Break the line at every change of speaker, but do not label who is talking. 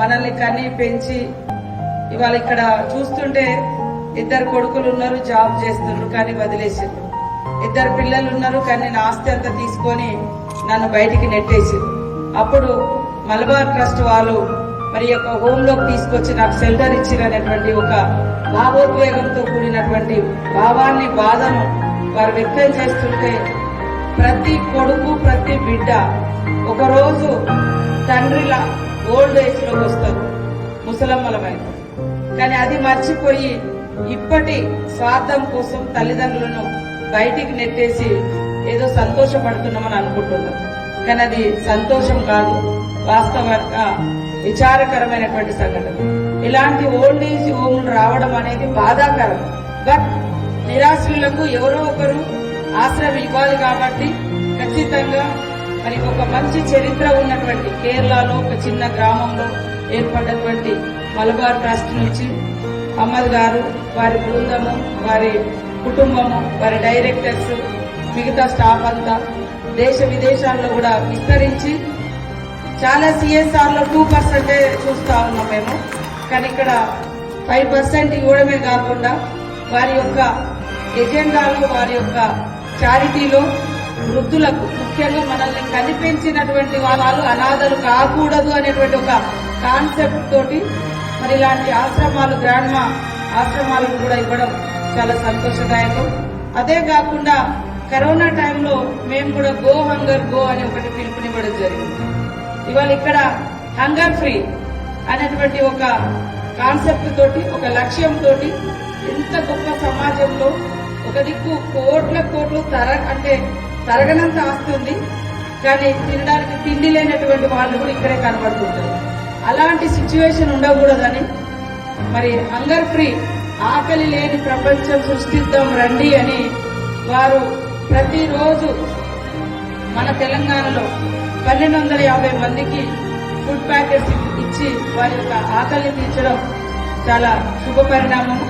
మనల్ని కని పెంచి ఇవాళ ఇక్కడ చూస్తుంటే ఇద్దరు కొడుకులు ఉన్నారు జాబ్ చేస్తున్నారు కానీ వదిలేసిండ్రు. ఇద్దరు పిల్లలు ఉన్నారు కానీ నా ఆస్తి అంతా తీసుకొని నన్ను బయటికి నెట్టేసిండ్రు. అప్పుడు మలబార్ ట్రస్ట్ వాళ్ళు మరి యొక్క హోమ్లోకి తీసుకొచ్చి నాకు షెల్టర్ ఇచ్చిరనేటువంటి ఒక భావోద్వేగంతో కూడినటువంటి భావాన్ని బాధను వారు వ్యక్తం చేస్తుంటే ప్రతి కొడుకు ప్రతి బిడ్డ ఒకరోజు తండ్రిలా ఓల్డ్ ఏజ్లోకి వస్తారు ముసలమ్మలమైన కానీ అది మర్చిపోయి ఇప్పటి స్వార్థం కోసం తల్లిదండ్రులను బయటికి నెట్టేసి ఏదో సంతోషపడుతున్నామని అనుకుంటున్నాం. కానీ అది సంతోషం కాదు. వాస్తవంగా విచారకరమైనటువంటి సంఘటన. ఇలాంటి ఓల్డ్ ఏజ్ హోమ్లు రావడం అనేది బాధాకరం. బట్ నిరాశ్రులకు ఎవరో ఒకరు ఆశ్రయం ఇవ్వాలి కాబట్టి ఖచ్చితంగా మరి ఒక మంచి చరిత్ర ఉన్నటువంటి కేరళలో ఒక చిన్న గ్రామంలో ఏర్పడినటువంటి మలబార్ ట్రస్ట్ నుంచి అమల్ గారు వారి బృందము వారి కుటుంబము వారి డైరెక్టర్స్ మిగతా స్టాఫ్ అంతా దేశ విదేశాల్లో కూడా విస్తరించి చాలా సిఎస్ఆర్లో టూ పర్సెంటే చూస్తా ఉన్నాం మేము. కానీ ఇక్కడ ఫైవ్ పర్సెంట్ ఇవ్వడమే కాకుండా వారి యొక్క ఎజెండాలో వారి యొక్క చారిటీలో వృద్ధులకు ముఖ్యంగా మనల్ని కనిపించినటువంటి వాళ్ళు అనాథలు కాకూడదు అనేటువంటి ఒక కాన్సెప్ట్ తోటి మరి ఇలాంటి ఆశ్రమాలు గ్రాండ్ ఆశ్రమాలను కూడా ఇవ్వడం చాలా సంతోషదాయకం. అదే కాకుండా కరోనా టైంలో మేము కూడా గో హంగర్ గో అని ఒకటి పిలుపునివ్వడం జరిగింది. ఇవాళ ఇక్కడ హంగర్ ఫ్రీ అనేటువంటి ఒక కాన్సెప్ట్ తోటి ఒక లక్ష్యం తోటి ఇంత గొప్ప సమాజంలో ఒక దిక్కు కోట్ల కోట్లు తర అంటే తరగనంత ఆస్తుంది కానీ తినడానికి తిండి లేనటువంటి వాళ్ళు కూడా ఇక్కడే కనబడుతుంటారు. అలాంటి సిచ్యువేషన్ ఉండకూడదని. మరి హంగర్ ఫ్రీ ఆకలి లేని ప్రపంచం సృష్టిద్దాం రండి అని వారు ప్రతిరోజు మన తెలంగాణలో పన్నెండు వందల యాభై మందికి ఫుడ్ ప్యాకెట్స్ ఇచ్చి వారి యొక్క ఆకలిని తీర్చడం చాలా శుభ పరిణామం